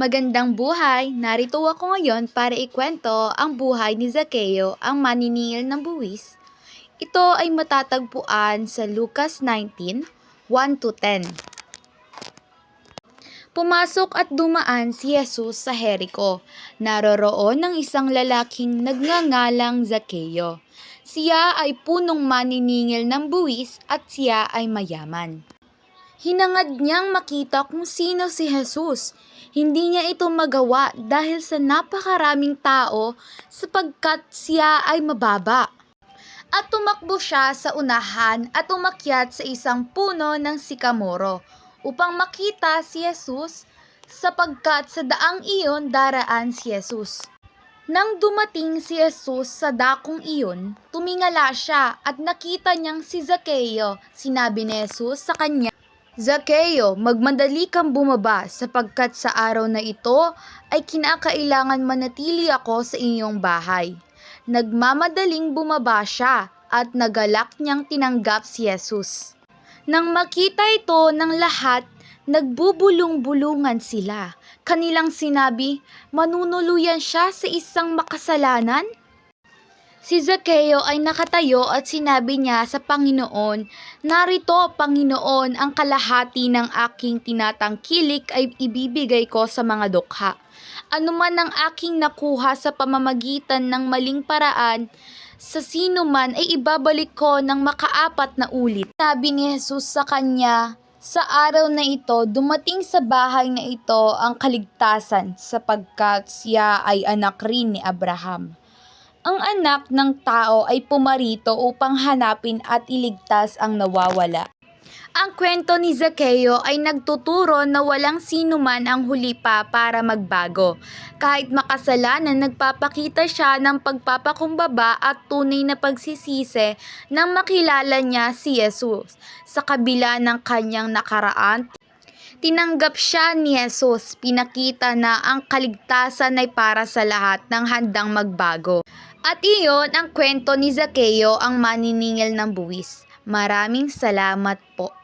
Magandang buhay! Narito ako ngayon para ikwento ang buhay ni Zaccheo, ang maniningil ng buwis. Ito ay matatagpuan sa Lucas 19, 1-10. Pumasok at dumaan si Jesus sa Jericho. Naroroon ng isang lalaking nagngangalang Zaccheo. Siya ay punong maniningil ng buwis at siya ay mayaman. Hinangad niyang makita kung sino si Jesus. Hindi niya ito magawa dahil sa napakaraming tao sapagkat siya ay mababa. At tumakbo siya sa unahan at umakyat sa isang puno ng sikamoro upang makita si Jesus sapagkat sa daang iyon daraan si Jesus. Nang dumating si Jesus sa dakong iyon, tumingala siya at nakita niyang si Zaccheo. Sinabi ni Jesus sa kanya, Zaccheo, magmadali kang bumaba sapagkat sa araw na ito ay kinakailangan manatili ako sa inyong bahay. Nagmamadaling bumaba siya at nagalak niyang tinanggap si Jesus. Nang makita ito ng lahat, nagbubulong-bulungan sila. Kanilang sinabi, manunuluyan siya sa isang makasalanan? Si Zaccheo ay nakatayo at sinabi niya sa Panginoon, Narito, Panginoon, ang kalahati ng aking tinatangkilik ay ibibigay ko sa mga dukha. Ano man ang aking nakuha sa pamamagitan ng maling paraan, sa sino man ay ibabalik ko ng makaapat na ulit. Sabi ni Jesus sa kanya, sa araw na ito, dumating sa bahay na ito ang kaligtasan sapagkat siya ay anak rin ni Abraham. Ang anak ng tao ay pumarito upang hanapin at iligtas ang nawawala. Ang kwento ni Zaccheo ay nagtuturo na walang sino man ang huli pa para magbago. Kahit makasalanan, nagpapakita siya ng pagpapakumbaba at tunay na pagsisisi nang makilala niya si Jesus. Sa kabila ng kanyang nakaraan, tinanggap siya ni Jesus. Pinakita na ang kaligtasan ay para sa lahat ng handang magbago. At iyon ang kwento ni Zaccheo, ang maniningil ng buwis. Maraming salamat po.